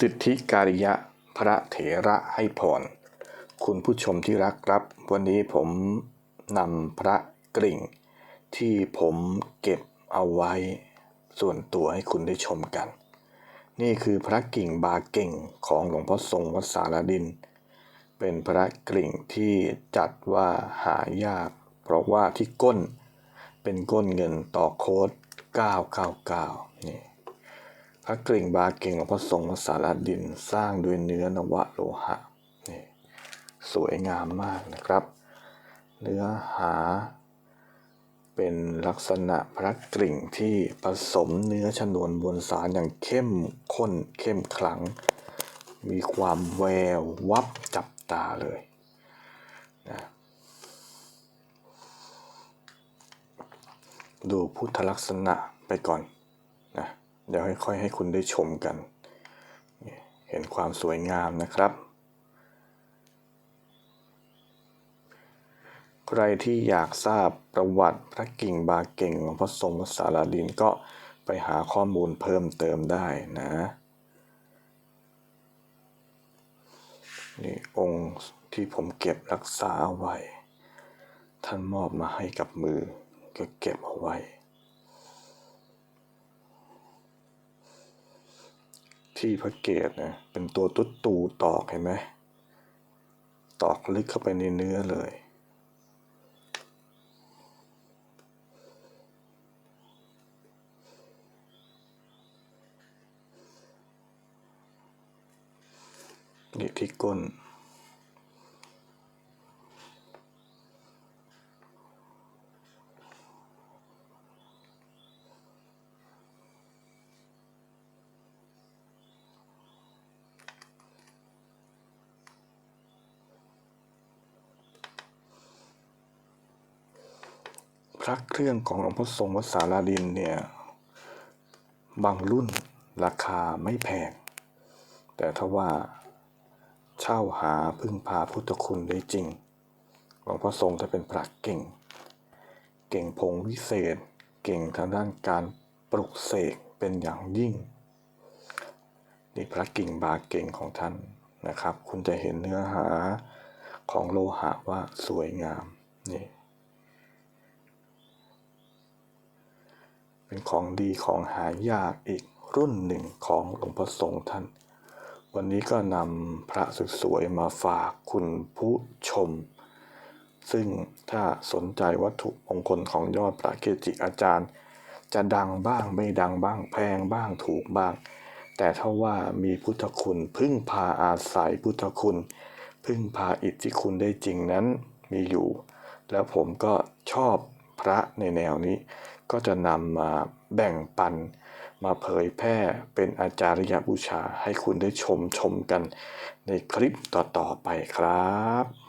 สิทธิการิยะพระเถระให้พร คุณผู้ชมที่รักครับ วันนี้ผมนำพระกริ่ง ที่ผมเก็บเอาไว้ส่วนตัวให้คุณได้ชมกัน นี่คือพระกิ่งบาเก่งของหลวงพ่อทรงวัดสารดิน เป็นพระกริ่งที่จัดว่าหายาก เพราะว่าที่ก้นเป็นก้นเงินต่อโค้ด 999 นี่ พระกริ่งบาเก่งหลวงพ่อทรงวัดสารดินสร้างด้วยเนื้อนวะโลหะนี่สวยงามมากนะครับ เนื้อหา เป็นลักษณะพระกริ่งที่ผสมเนื้อชนวนมวลสารอย่างเข้มข้นเข้มขลัง มีความแวววับจับตาเลยนะดูพุทธลักษณะไปก่อน เดี๋ยวค่อยๆให้คุณได้ชมกัน เห็นความสวยงามนะครับ ใครที่อยากทราบประวัติพระกิ่งบาเก่งหลวงพ่อทรงวัดสารดินก็ไปหาข้อมูลเพิ่มเติมได้นะนี่องค์ที่ผมเก็บรักษาเอาไว้ ท่านมอบมาให้กับมือก็เก็บเอาไว้ ที่พระเกตนะ เป็นตัวตุ๊ดตูตอกเห็นไหม ตอกลึกเข้าไปในเนื้อเลย นี่ที่ก้น พระเครื่องของหลวงพ่อทรงวัดสาราดินเนี่ยบางรุ่นราคาไม่แพง แต่ถ้าว่าเช่าหาพึ่งพาพุทธคุณได้จริงหลวงพ่อทรงจะเป็นพระเก่ง เก่งพงวิเศษ เก่งทางด้านการปลุกเสกเป็นอย่างยิ่ง นี่พระกิ่งบาเก่งของท่านนะครับ คุณจะเห็นเนื้อหาของโลหะว่าสวยงามนี่ เป็นของดีของหายากอีกรุ่นหนึ่งของหลวงพ่อทรงท่าน วันนี้ก็นำพระสวยๆมาฝากคุณผู้ชม ซึ่งถ้าสนใจวัตถุมงคลของยอดพระเกจิอาจารย์ จะดังบ้างไม่ดังบ้างแพงบ้างถูกบ้าง แต่ถ้าว่ามีพุทธคุณพึ่งพาอาศัยพุทธคุณ พึ่งพาอิทธิคุณได้จริงนั้นมีอยู่ แล้วผมก็ชอบพระในแนวนี้ ก็จะนำมาแบ่งปัน มาเผยแพร่เป็นอาจารยบูชาให้คุณได้ชมชมกันในคลิปต่อๆไปครับ